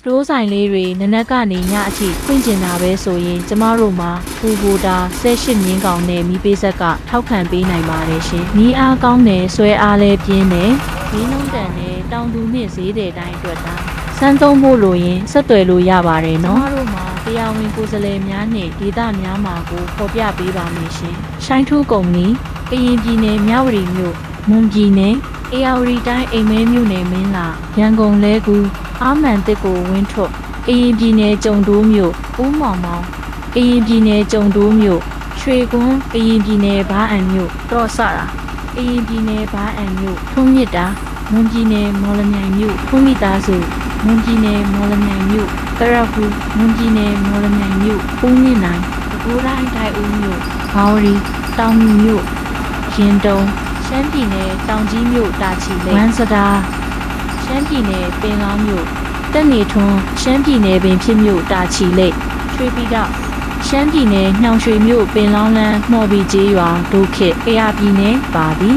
စတိုးဆိုင်လေးတွေနနက်ကနေညအထိဖွင့်ကျင်တာပဲဆိုရင်ကျမတို့မှာပူဘူတာ18မြင်းကောင်နဲ့မီးပေးဆက်ကထောက်ခံပေးနိုင်ပါတယ်ရှင်။မီးအားကောင်းတယ်ဆွဲအားလဲပြင်းတယ်မီးနှုံးတန်နဲ့တောင်သူမြင့်ဈေးတဲ့တိုင်းအတွက်ဒါစမ်းသုံးဖို့လိုရင်ဆက်သွယ်လို့ရပါတယ်နော်။ကျမတို့မှာတရားဝင်ကိုယ်စားလှယ်များနဲ့ဒေသများမှာကိုဖော်ပြပေးပါမယ်ရှင်။ရှိုင်းထူးကုမ္ပဏီကရင်ပြည်နယ်မြဝတီမြို့မွန်ပြည်နယ်အေယာဝတီတိုင်းအိမ်မဲမြို့နယ်မင်းလာရန်ကုန်လဲကူ အာမန်တစ်ကိုဝင်းထွတ်ကရင်ပြည်နယ်ကြုံတိုးမြို့ဦးမောင်မောင်ကရင်ပြည်နယ်ကြုံတိုးမြို့ရွှေကွန်းကရင်ပြည်နယ်ဘားအံမြို့တော့ဆတာကရင်ပြည်နယ်ဘားအံမြို့ထုံးမြစ်တာမွန်ပြည်နယ်မော်လမြိုင်မြို့ထုံးမိသားစုမွန်ပြည်နယ်မော်လမြိုင်မြို့ကရဖူမွန်ပြည်နယ်မော်လမြိုင်မြို့ဦးမြင့်နိုင်တကူတိုင်းတိုင်းဦးမြို့ဘောင်းရီတောင်မြူမြို့ရင်တုံရှမ်းပြည်နယ်တောင်ကြီးမြို့တာချီလိတ်ဝမ်းစတာ ရှမ်းပြည်နယ်ပင်လောင်းမြို့တက်နေထွန်းရှမ်းပြည်နယ်ပင်ဖြစ်မြို့တာချီလိတ်ရွှေပြည်တော့ရှမ်းပြည်နယ်နှောင်ရွှေမြို့ပင်လောင်းလန်းမှော်ဘီကျေးရွာဒုခေတ်အေရပြည်နယ်ပါသည်